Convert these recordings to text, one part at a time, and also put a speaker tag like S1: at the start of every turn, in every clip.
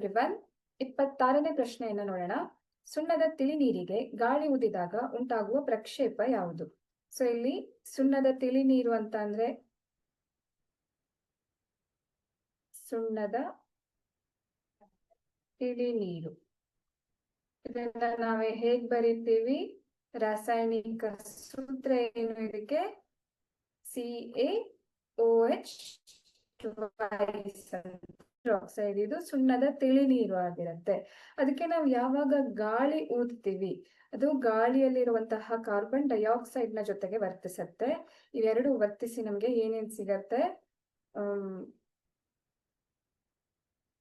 S1: Everyone ಇಪ್ಪತ್ತಾರನೇ ಪ್ರಶ್ನೆಯನ್ನು ನೋಡೋಣ. ಸುಣ್ಣದ ತಿಳಿ ನೀರಿಗೆ ಗಾಳಿ ಉದಿದಾಗ ಉಂಟಾಗುವ ಪ್ರಕ್ಷೇಪ ಯಾವುದು? ಸೊ ಇಲ್ಲಿ ಸುಣ್ಣದ ತಿಳಿ ನೀರು ಅಂತ ಅಂದ್ರೆ ಸುಣ್ಣದ ತಿಳಿ ನೀರು ಇದನ್ನ ನಾವೇ ಹೇಗ್ ಬರೀತೀವಿ? ರಾಸಾಯನಿಕ ಸೂತ್ರ ಏನು ಇದಕ್ಕೆ? C A O H oxide ಇದು ಸುಣ್ಣದ ತಿಳಿ ನೀರು ಆಗಿರುತ್ತೆ. ಅದಕ್ಕೆ ನಾವು ಯಾವಾಗ ಗಾಳಿ ಊದ್ತೀವಿ, ಅದು ಗಾಳಿಯಲ್ಲಿರುವಂತಹ ಕಾರ್ಬನ್ ಡೈಆಕ್ಸೈಡ್ನ ಜೊತೆಗೆ ವರ್ತಿಸುತ್ತೆ. ಇವೆರಡು ವರ್ತಿಸಿ ನಮ್ಗೆ ಏನೇನ್ ಸಿಗತ್ತೆ?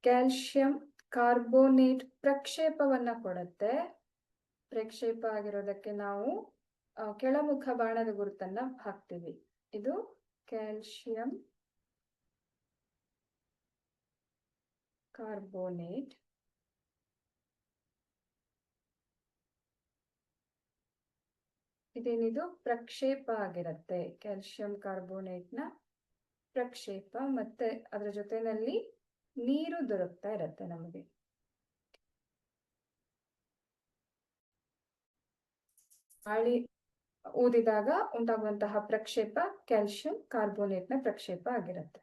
S1: ಕ್ಯಾಲ್ಶಿಯಂ ಕಾರ್ಬೋನೇಟ್ ಪ್ರಕ್ಷೇಪವನ್ನ ಕೊಡುತ್ತೆ. ಪ್ರಕ್ಷೇಪ ಆಗಿರೋದಕ್ಕೆ ನಾವು ಕೆಳಮುಖ ಬಾಣದ ಗುರುತನ್ನ ಹಾಕ್ತೀವಿ. ಇದು ಕ್ಯಾಲ್ಸಿಯಂ ಕಾರ್ಬೋನೇಟ್ ಇದೇನಿದು? ಪ್ರಕ್ಷೇಪ ಆಗಿರುತ್ತೆ. ಕ್ಯಾಲ್ಸಿಯಂ ಕಾರ್ಬೋನೇಟ್ನ ಪ್ರಕ್ಷೇಪ ಮತ್ತೆ ಅದರ ಜೊತೆನಲ್ಲಿ ನೀರು ದೊರಕ್ತಾ ಇರತ್ತೆ ನಮಗೆ. ಗಾಳಿ ಊದಿದಾಗ ಉಂಟಾಗುವಂತಹ ಪ್ರಕ್ಷೇಪ ಕ್ಯಾಲ್ಸಿಯಂ ಕಾರ್ಬೋನೇಟ್ನ ಪ್ರಕ್ಷೇಪ ಆಗಿರುತ್ತೆ.